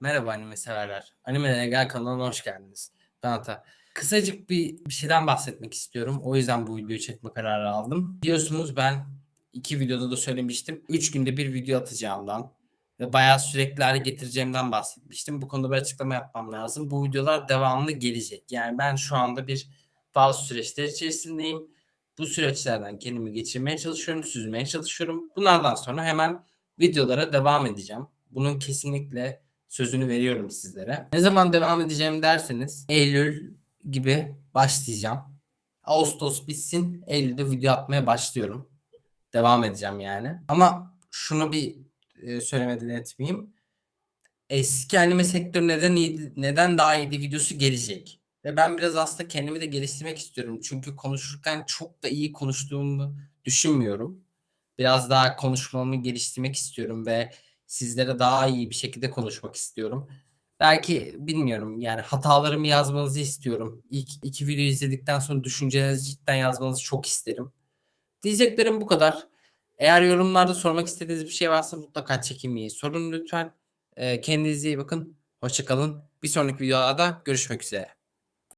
Merhaba anime severler. Animelere Gel kanalına hoş geldiniz. Ben Ata. Kısacık bir, bir şeyden bahsetmek istiyorum. O yüzden bu videoyu çekme kararı aldım. Biliyorsunuz ben iki videoda da söylemiştim. Üç günde bir video atacağımdan ve bayağı sürekli hale getireceğimden bahsetmiştim. Bu konuda bir açıklama yapmam lazım. Bu videolar devamlı gelecek. Yani ben şu anda bir bazı süreçler içerisindeyim. Bu süreçlerden kendimi geçirmeye çalışıyorum, süzmeye çalışıyorum. Bunlardan sonra hemen videolara devam edeceğim. Bunun kesinlikle sözünü veriyorum sizlere. Ne zaman devam edeceğim derseniz Eylül gibi başlayacağım. Ağustos bitsin, Eylül'de video atmaya başlıyorum. Devam edeceğim yani. Ama şunu bir e, söylemeden etmeyeyim. Eski anime sektörü neden iyi, neden daha iyiydi videosu gelecek. Ve ben biraz aslında kendimi de geliştirmek istiyorum. Çünkü konuşurken çok da iyi konuştuğumu düşünmüyorum. Biraz daha konuşmamı geliştirmek istiyorum ve sizlere daha iyi bir şekilde konuşmak istiyorum. Belki bilmiyorum yani hatalarımı yazmanızı istiyorum. İlk iki video izledikten sonra düşüncelerinizi cidden yazmanızı çok isterim. Diyeceklerim bu kadar. Eğer yorumlarda sormak istediğiniz bir şey varsa mutlaka çekinmeyin. Sorun lütfen. Kendinize iyi bakın. Hoşçakalın. Bir sonraki videolarda görüşmek üzere.